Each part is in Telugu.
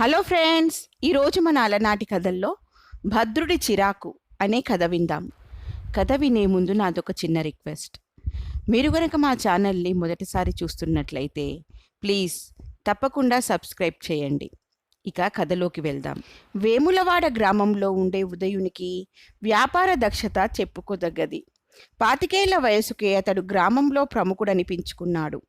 హలో ఫ్రెండ్స్ ఈరోజు మన అలనాటి కథల్లో భద్రుడి చిరాకు అనే కథ విందాం. కథ వినే ముందు నాదొక చిన్న రిక్వెస్ట్. మీరు కనుక మా ఛానల్ని మొదటిసారి చూస్తున్నట్లయితే ప్లీజ్ తప్పకుండా సబ్స్క్రైబ్ చేయండి. ఇక కథలోకి వెళ్దాం. వేములవాడ గ్రామంలో ఉండే ఉదయునికి వ్యాపార దక్షత చెప్పుకోదగ్గది. పాతికేళ్ళ వయసుకే అతడు గ్రామంలో ప్రముఖుడనిపించుకున్నాడు.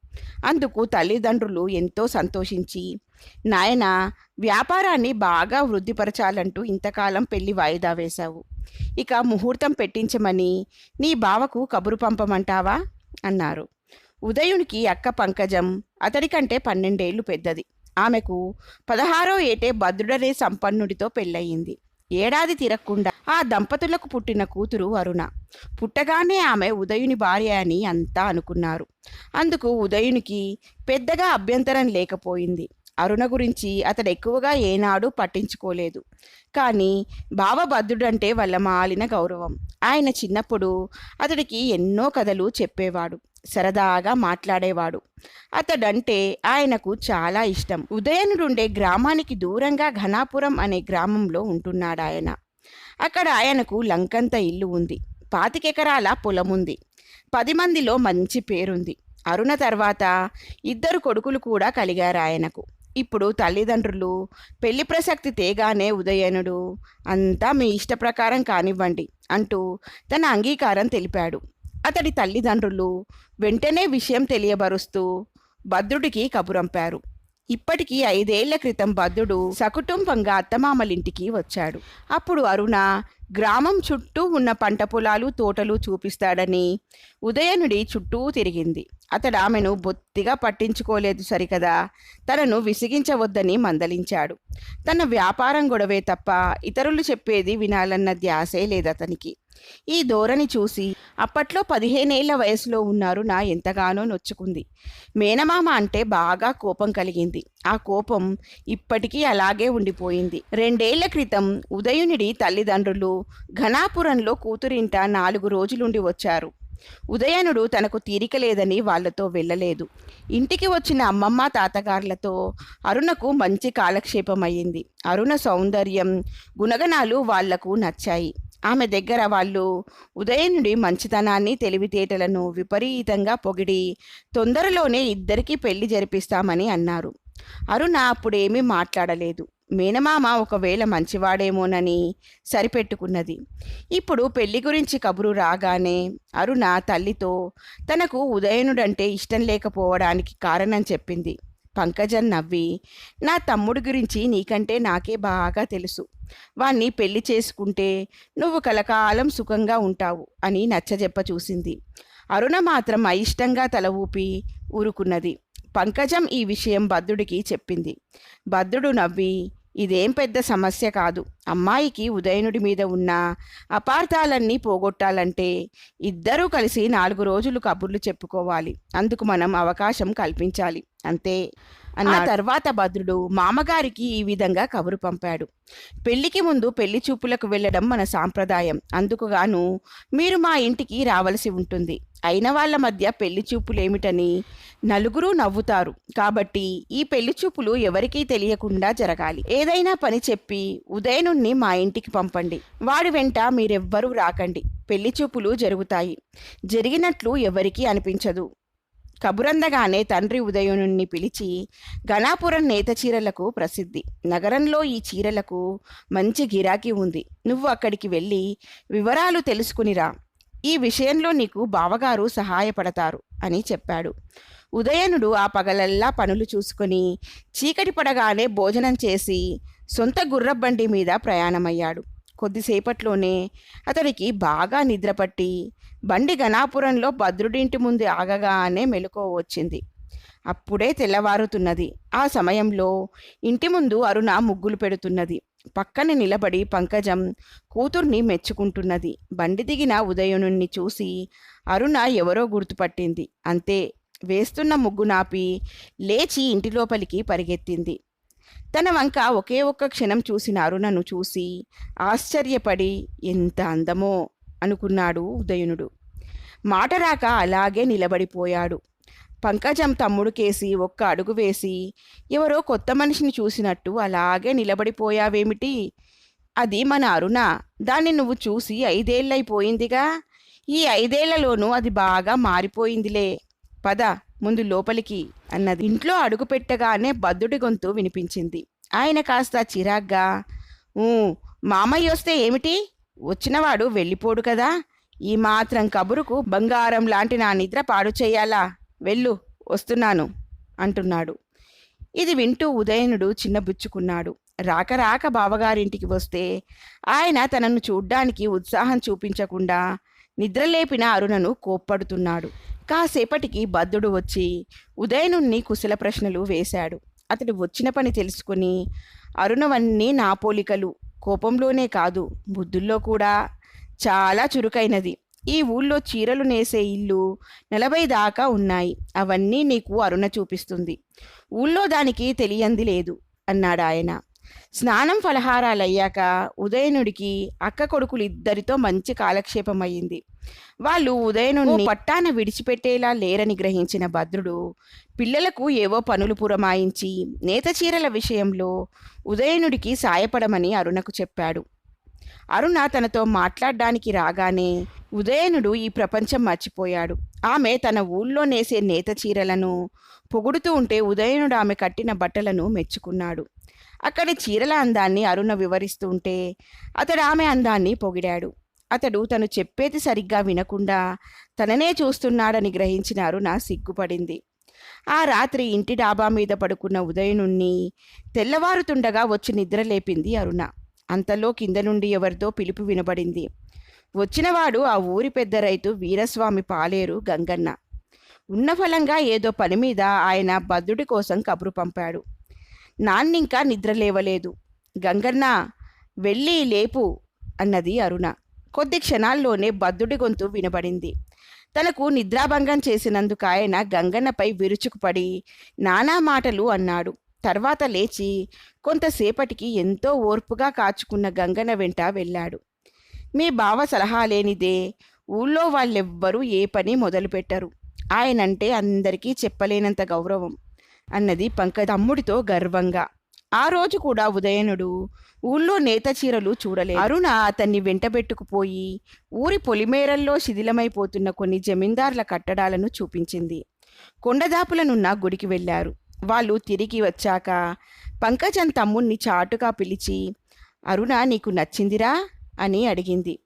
అందుకు తల్లిదండ్రులు ఎంతో సంతోషించి నాయన వ్యాపారాన్ని బాగా వృద్ధిపరచాలంటూ ఇంతకాలం పెళ్ళి వాయిదా వేశావు. ఇక ముహూర్తం పెట్టించమని నీ బావకు కబురు పంపమంటావా అన్నారు. ఉదయునికి అక్క పంకజం అతడికంటే పన్నెండేళ్ళు పెద్దది. ఆమెకు పదహారో ఏటే భద్రుడనే సంపన్నుడితో పెళ్ళయింది. ఏడాది తిరగకుండా ఆ దంపతులకు పుట్టిన కూతురు అరుణ. పుట్టగానే ఆమె ఉదయుని భార్య అని అంతా అనుకున్నారు. అందుకు ఉదయునికి పెద్దగా అభ్యంతరం లేకపోయింది. అరుణ గురించి అతడు ఎక్కువగా ఏనాడు పట్టించుకోలేదు. కానీ బావభద్రుడంటే వాళ్ళ మాలిన గౌరవం. ఆయన చిన్నప్పుడు అతడికి ఎన్నో కథలు చెప్పేవాడు. సరదాగా మాట్లాడేవాడు. అతడంటే ఆయనకు చాలా ఇష్టం. ఉదయనుడుండే గ్రామానికి దూరంగా ఘనాపురం అనే గ్రామంలో ఉంటున్నాడు ఆయన అక్కడ ఆయనకు లంకంత ఇల్లు ఉంది. పాతికెకరాల పొలం ఉంది పది మందిలో మంచి పేరుంది. అరుణ తర్వాత ఇద్దరు కొడుకులు కూడా కలిగారు ఆయనకు ఇప్పుడు తల్లిదండ్రులు పెళ్ళి ప్రసక్తి తేగానే ఉదయనుడు అంతా మీ ఇష్ట ప్రకారం కానివ్వండి అంటూ తన అంగీకారం తెలిపాడు. అతడి తల్లిదండ్రులు వెంటనే విషయం తెలియబరుస్తూ భద్రుడికి కబురంపారు. ఇప్పటికీ ఐదేళ్ళ క్రితం భద్రుడు సకుటుంబంగా అత్తమామలింటికి వచ్చాడు. అప్పుడు అరుణ గ్రామం చుట్టూ ఉన్న పంట పొలాలు తోటలు చూపిస్తాడని ఉదయనుడి చుట్టూ తిరిగింది. అతడు ఆమెను బొత్తిగా పట్టించుకోలేదు సరికదా తనను విసిగించవద్దని మందలించాడు. తన వ్యాపారం గొడవే తప్ప ఇతరులు చెప్పేది వినాలన్న ధ్యాసే లేదతనికి. ఈ ధోరణి చూసి అప్పట్లో పదిహేనేళ్ళ వయసులో ఉన్నారు నా ఎంతగానో నొచ్చుకుంది. మేనమామ అంటే బాగా కోపం కలిగింది. ఆ కోపం ఇప్పటికీ అలాగే ఉండిపోయింది. రెండేళ్ళ క్రితం ఉదయునిడి తల్లిదండ్రులు ఘనాపురంలో కూతురింట నాలుగు రోజులుండి వచ్చారు. ఉదయనుడు తనకు తీరిక లేదని వాళ్ళతో వెళ్ళలేదు. ఇంటికి వచ్చిన అమ్మమ్మ తాతగారులతో అరుణకు మంచి కాలక్షేపం అయ్యింది అరుణ సౌందర్యం గుణగణాలు వాళ్ళకు నచ్చాయి. ఆమె దగ్గర వాళ్ళు ఉదయనుడి మంచితనాన్ని తెలివితేటలను విపరీతంగా పొగిడి తొందరలోనే ఇద్దరికీ పెళ్ళి జరిపిస్తామని అన్నారు. అరుణ అప్పుడేమీ మాట్లాడలేదు. మేనమామ ఒకవేళ మంచివాడేమోనని సరిపెట్టుకున్నది. ఇప్పుడు పెళ్ళి గురించి కబురు రాగానే అరుణ తల్లితో తనకు ఉదయనుడంటే ఇష్టం లేకపోవడానికి కారణం చెప్పింది. పంకజన్ నవ్వి నా తమ్ముడి గురించి నీకంటే నాకే బాగా తెలుసు. వాణ్ణి పెళ్ళి చేసుకుంటే నువ్వు కలకాలం సుఖంగా ఉంటావు అని నచ్చజెప్ప చూసింది. అరుణ మాత్రం అయిష్టంగా తల ఊపి ఊరుకున్నది. పంకజం ఈ విషయం భద్రుడికి చెప్పింది. భద్రుడు నవ్వి ఇదేం పెద్ద సమస్య కాదు. అమ్మాయికి ఉదయనుడి మీద ఉన్న అపార్థాలన్నీ పోగొట్టాలంటే ఇద్దరూ కలిసి నాలుగు రోజులు కబుర్లు చెప్పుకోవాలి. అందుకు మనం అవకాశం కల్పించాలి. అంతే. అన్న తర్వాత భద్రుడు మామగారికి ఈ విధంగా కబురు పంపాడు. పెళ్ళికి ముందు పెళ్ళి చూపులకు వెళ్ళడం మన సాంప్రదాయం. అందుకుగాను మీరు మా ఇంటికి రావలసి ఉంటుంది. అయిన వాళ్ళ మధ్య పెళ్ళి చూపులేమిటని నలుగురు నవ్వుతారు. కాబట్టి ఈ పెళ్ళి చూపులు ఎవరికీ తెలియకుండా జరగాలి. ఏదైనా పని చెప్పి ఉదయనుణ్ణి మా ఇంటికి పంపండి. వాడి వెంట మీరెవ్వరూ రాకండి. పెళ్ళి చూపులు జరుగుతాయి. జరిగినట్లు ఎవరికీ అనిపించదు. కబురందగానే తండ్రి ఉదయనుణ్ణి పిలిచి గణాపురం నేత చీరలకు ప్రసిద్ధి. నగరంలో ఈ చీరలకు మంచి గిరాకీ ఉంది. నువ్వు అక్కడికి వెళ్ళి వివరాలు తెలుసుకునిరా. ఈ విషయంలో నీకు బావగారు సహాయపడతారు అని చెప్పాడు. ఉదయనుడు ఆ పగలల్లా పనులు చూసుకొని చీకటి పడగానే భోజనం చేసి సొంత గుర్రబండి మీద ప్రయాణమయ్యాడు. కొద్దిసేపట్లోనే అతడికి బాగా నిద్రపట్టి బండి గణాపురంలో భద్రుడింటి ముందు ఆగగానే మెలకువ వచ్చింది. అప్పుడే తెల్లవారుతున్నది. ఆ సమయంలో ఇంటి ముందు అరుణ ముగ్గులు పెడుతున్నది. పక్కన నిలబడి పంకజం కూతుర్ని మెచ్చుకుంటున్నది. బండి దిగిన ఉదయనుణ్ణి చూసి అరుణ ఎవరో గుర్తుపట్టింది. అంతే వేస్తున్న ముగ్గు నాపి లేచి ఇంటి లోపలికి పరిగెత్తింది. తన వంక ఒకే ఒక్క క్షణం చూసిన అరుణను చూసి ఆశ్చర్యపడి ఎంత అందమో అనుకున్నాడు ఉదయనుడు. మాట రాక అలాగే నిలబడిపోయాడు. పంకజం తమ్ముడు కేసి ఒక్క అడుగు వేసి ఎవరో కొత్త మనిషిని చూసినట్టు అలాగే నిలబడిపోయావేమిటి? అది మన అరుణ. దాన్ని నువ్వు చూసి ఐదేళ్ళైపోయిందిగా. ఈ ఐదేళ్ళలోనూ అది బాగా మారిపోయిందిలే. పద. ముందు లోపలికి అన్నది. ఇంట్లో అడుగు పెట్టగానే బద్దుడి గొంతు వినిపించింది. ఆయన కాస్త చిరాగ్గా మామయ్య వస్తే ఏమిటి? వచ్చినవాడు వెళ్ళిపోడు కదా. ఈ మాత్రం కబురుకు బంగారం లాంటి నా నిద్ర పాడు చేయాలా? వెళ్ళు వస్తున్నాను అంటున్నాడు. ఇది వింటూ ఉదయనుడు చిన్నబుచ్చుకున్నాడు రాక రాక బావగారింటికి వస్తే ఆయన తనను చూడ్డానికి ఉత్సాహం చూపించకుండా నిద్రలేపిన అరుణను కోప్పడుతున్నాడు. కాసేపటికి బద్దుడు వచ్చి ఉదయనుణ్ణి కుశల ప్రశ్నలు వేశాడు. అతడు వచ్చిన పని తెలుసుకుని అరుణవన్నీ నా పోలికలు. కోపంలోనే కాదు బుద్ధుల్లో కూడా చాలా చురుకైనది. ఈ ఊళ్ళో చీరలు నేసే ఇల్లు నలభై దాకా ఉన్నాయి. అవన్నీ నీకు అరుణ చూపిస్తుంది. ఊళ్ళో దానికి తెలియంది లేదు అన్నాడు స్నానం ఫలహారాలయ్యాక ఉదయనుడికి అక్క కొడుకులు ఇద్దరితో మంచి కాలక్షేపం అయ్యింది వాళ్ళు ఉదయనుని పట్టాన విడిచిపెట్టేలా లేరని గ్రహించిన భద్రుడు పిల్లలకు ఏవో పనులు పురమాయించి నేత చీరల విషయంలో ఉదయనుడికి సాయపడమని అరుణకు చెప్పాడు. అరుణ తనతో మాట్లాడడానికి రాగానే ఉదయనుడు ఈ ప్రపంచం మర్చిపోయాడు. ఆమె తన ఊళ్ళో నేసే నేత చీరలను పొగుడుతూ ఉంటే ఉదయనుడు ఆమె కట్టిన బట్టలను మెచ్చుకున్నాడు. అక్కడి చీరల అందాన్ని అరుణ వివరిస్తూ ఉంటే అతడు ఆమె అందాన్ని పొగిడాడు. అతడు తను చెప్పేది సరిగ్గా వినకుండా తననే చూస్తున్నాడని గ్రహించిన అరుణ సిగ్గుపడింది. ఆ రాత్రి ఇంటి డాబా మీద పడుకున్న ఉదయనుణ్ణి తెల్లవారుతుండగా వచ్చి నిద్రలేపింది అరుణ. అంతలో కింద నుండి ఎవరిదో పిలుపు వినబడింది. వచ్చినవాడు ఆ ఊరి పెద్ద రైతు వీరస్వామి పాలేరు గంగన్న. ఉన్న ఫలంగా ఏదో పని మీద ఆయన బద్దుడి కోసం కబురు పంపాడు. నాన్నింకా నిద్ర లేవలేదు. గంగన్న వెళ్ళి లేపు అన్నది అరుణ. కొద్ది క్షణాల్లోనే బద్దుడి గొంతు వినబడింది. తనకు నిద్రాభంగం చేసినందుకు ఆయన గంగన్నపై విరుచుకుపడి నానా మాటలు అన్నాడు. తర్వాత లేచి కొంతసేపటికి ఎంతో ఓర్పుగా కాచుకున్న గంగన్న వెంట వెళ్ళాడు. మీ బావ సలహా లేనిదే ఊళ్ళో వాళ్ళెవ్వరూ ఏ పని మొదలుపెట్టరు. ఆయనంటే అందరికీ చెప్పలేనంత గౌరవం. అన్నది పంక తమ్ముడితో గర్వంగా. ఆ రోజు కూడా ఉదయనుడు ఊళ్ళో నేత చీరలు చూడలేదు. అరుణ అతన్ని వెంటబెట్టుకుపోయి ఊరి పొలిమేరల్లో శిథిలమైపోతున్న కొన్ని జమీందార్ల కట్టడాలను చూపించింది. కొండదాపులనున్న గుడికి వెళ్ళారు. వాళ్ళు తిరిగి వచ్చాక పంకజన్ తమ్ముణ్ణి చాటుగా పిలిచి అరుణ నీకు నచ్చిందిరా? అని అడిగింది.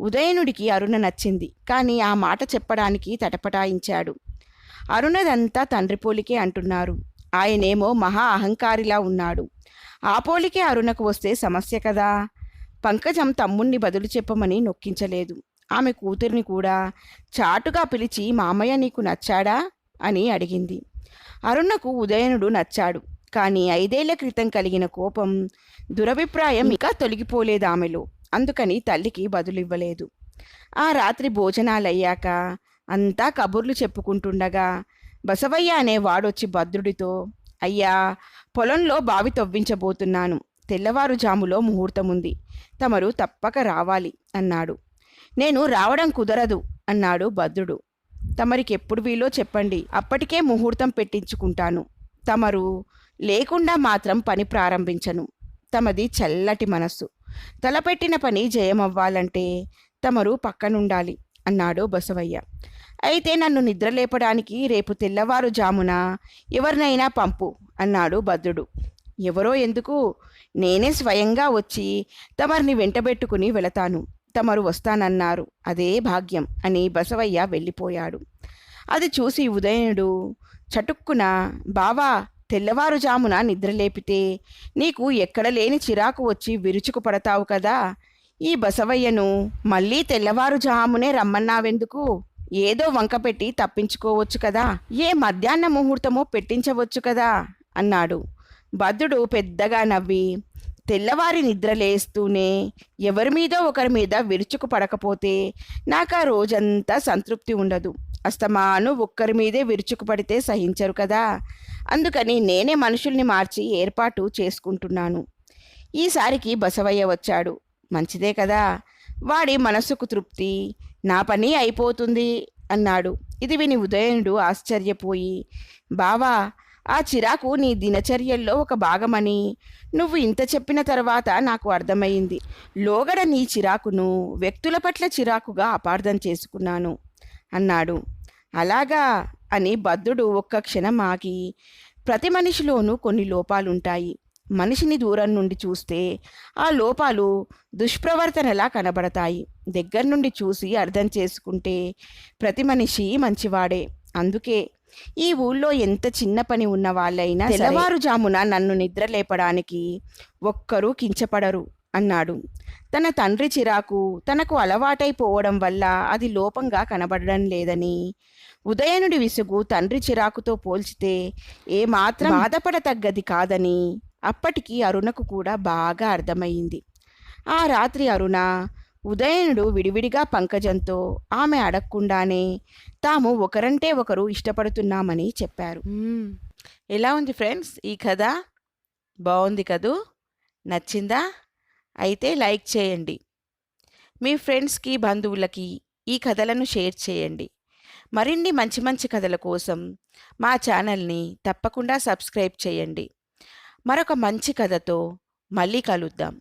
ఉదయనుడికి అరుణ నచ్చింది కానీ ఆ మాట చెప్పడానికి తటపటాయించాడు. అరుణదంతా తండ్రి పోలికే అంటున్నారు. ఆయనేమో మహా అహంకారిలా ఉన్నాడు. ఆ పోలికే అరుణకు వస్తే సమస్య కదా. పంకజం తమ్ముణ్ణి బదులు చెప్పమని నొక్కించలేదు. ఆమె కూతురిని కూడా చాటుగా పిలిచి మామయ్య నీకు నచ్చాడా? అని అడిగింది. అరుణకు ఉదయనుడు నచ్చాడు. కానీ ఐదేళ్ళ క్రితం కలిగిన కోపం దురభిప్రాయం ఇంకా తొలగిపోలేదు ఆమెలో అందుకని తల్లికి బదులివ్వలేదు. ఆ రాత్రి భోజనాలయ్యాక అంతా కబుర్లు చెప్పుకుంటుండగా బసవయ్య అనే వాడొచ్చి భద్రుడితో అయ్యా పొలంలో బావి తవ్వించబోతున్నాను. తెల్లవారుజాములో ముహూర్తం ఉంది తమరు తప్పక రావాలి అన్నాడు. నేను రావడం కుదరదు అన్నాడు భద్రుడు. తమరికి ఎప్పుడు వీలో చెప్పండి. అప్పటికే ముహూర్తం పెట్టించుకుంటాను. తమరు లేకుండా మాత్రం పని ప్రారంభించను. తమది చల్లటి మనస్సు. తలపెట్టిన పని జయమవ్వాలంటే తమరు పక్కనుండాలి. అన్నాడు బసవయ్య. అయితే నన్ను నిద్రలేపడానికి రేపు తెల్లవారుజామున ఎవరినైనా పంపు అన్నాడు భద్రుడు. ఎవరో ఎందుకు? నేనే స్వయంగా వచ్చి తమరిని వెంటబెట్టుకుని వెళతాను. తమరు వస్తానన్నారు. అదే భాగ్యం అని బసవయ్య వెళ్ళిపోయాడు. అది చూసి ఉదయనుడు చటుక్కున బావా తెల్లవారుజామున నిద్రలేపితే నీకు ఎక్కడ లేని చిరాకు వచ్చి విరుచుకు పడతావు కదా? ఈ బసవయ్యను మళ్ళీ తెల్లవారుజామునే రమ్మన్నావెందుకు? ఏదో వంక పెట్టి తప్పించుకోవచ్చు కదా. ఏ మధ్యాహ్న ముహూర్తమో పెట్టించవచ్చు కదా అన్నాడు. భద్రుడు పెద్దగా నవ్వి తెల్లవారి నిద్ర లేస్తూనే ఎవరి మీదో ఒకరి మీద విరుచుకు పడకపోతే నాకు ఆ రోజంతా సంతృప్తి ఉండదు. అస్తమాను ఒక్కరి మీదే విరుచుకు పడితే సహించరు కదా. అందుకని నేనే మనుషుల్ని మార్చి ఏర్పాటు చేసుకుంటున్నాను. ఈసారికి బసవయ్య వచ్చాడు. మంచిదే కదా? వాడి మనసుకు తృప్తి. నా పని అయిపోతుంది అన్నాడు. ఇది విని ఉదయనుడు ఆశ్చర్యపోయి బావా ఆ చిరాకు నీ దినచర్యల్లో ఒక భాగమని. నువ్వు ఇంత చెప్పిన తర్వాత నాకు అర్థమైంది లోగడ నీ చిరాకును వ్యక్తుల పట్ల చిరాకుగా అపార్థం చేసుకున్నాను అన్నాడు. అలాగా అని బద్దుడు ఒక్క క్షణం ఆగి ప్రతి మనిషిలోనూ కొన్ని లోపాలుంటాయి. మనిషిని దూరం నుండి చూస్తే ఆ లోపాలు దుష్ప్రవర్తనలా కనబడతాయి. దగ్గర నుండి చూసి అర్థం చేసుకుంటే ప్రతి మనిషి మంచివాడే. అందుకే ఈ ఊళ్ళో ఎంత చిన్న పని ఉన్న వాళ్ళైనా తెల్లవారుజామున నన్ను నిద్ర లేపడానికి ఒక్కరూ కించపడరు అన్నాడు. తన తండ్రి చిరాకు తనకు అలవాటైపోవడం వల్ల అది లోపంగా కనబడడం లేదని ఉదయనుడి విసుగు తండ్రి చిరాకుతో పోల్చితే ఏమాత్రం బాధపడతగ్గది కాదని అప్పటికి అరుణకు కూడా బాగా అర్థమయ్యింది. ఆ రాత్రి అరుణ ఉదయనుడు విడివిడిగా పంకజంతో ఆమె అడగకుండానే తాము ఒకరంటే ఒకరు ఇష్టపడుతున్నామని చెప్పారు. ఎలా ఉంది ఫ్రెండ్స్? ఈ కథ బాగుంది కదూ? నచ్చిందా? అయితే లైక్ చేయండి. మీ ఫ్రెండ్స్కి బంధువులకి ఈ కథలను షేర్ చేయండి. మరిన్ని మంచి మంచి కథల కోసం మా ఛానల్ని తప్పకుండా సబ్స్క్రైబ్ చేయండి. మరొక మంచి కథతో మళ్ళీ కలుద్దాం.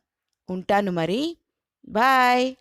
ఉంటాను మరి. బాయ్.